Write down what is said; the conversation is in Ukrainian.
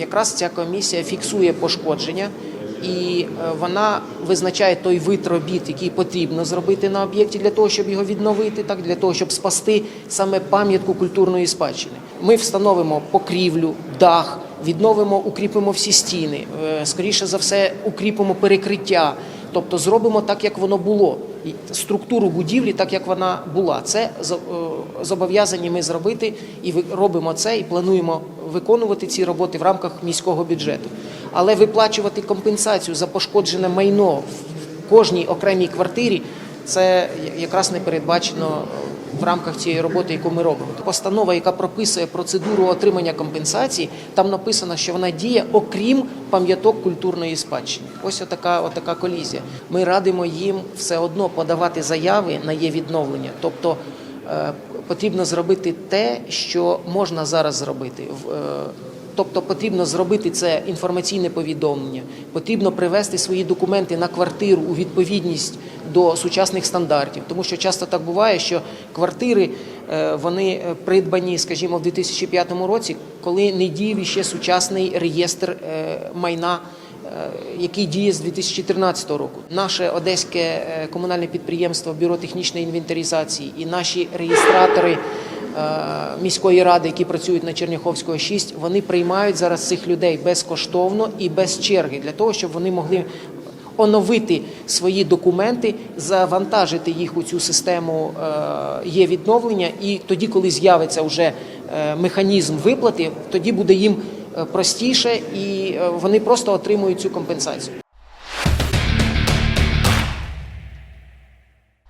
якраз ця комісія фіксує пошкодження. І е, вона визначає той вид робіт, який потрібно зробити на об'єкті для того, щоб його відновити, так для того, щоб спасти саме пам'ятку культурної спадщини. Ми встановимо покрівлю, дах, відновимо, укріпимо всі стіни. е, Скоріше за все, укріпимо перекриття. Тобто зробимо так, як воно було, структуру будівлі, так як вона була. Це е, зобов'язані ми зробити, і робимо це, і плануємо виконувати ці роботи в рамках міського бюджету. Але виплачувати компенсацію за пошкоджене майно в кожній окремій квартирі це якраз не передбачено в рамках цієї роботи, яку ми робимо. Постанова, яка прописує процедуру отримання компенсації, там написано, що вона діє окрім пам'яток культурної спадщини. Ось отака, отака колізія. Ми радимо їм все одно подавати заяви на є відновлення. Тобто е, потрібно зробити те, що можна зараз зробити. Е, Тобто потрібно зробити це інформаційне повідомлення, потрібно привести свої документи на квартиру у відповідність до сучасних стандартів, тому що часто так буває, що квартири е, вони е, придбані, скажімо, в 2005 році, коли не діяв ще сучасний реєстр майна. Е, Який діє з 2013 року, наше одеське е, комунальне підприємство Бюро технічної інвентаризації і наші реєстратори е, міської ради, які працюють на Черняховського 6, вони приймають зараз цих людей безкоштовно і без черги для того, щоб вони могли оновити свої документи, завантажити їх у цю систему є відновлення, і тоді, коли з'явиться вже механізм виплати, тоді буде їм простіше і е, вони просто отримують цю компенсацію.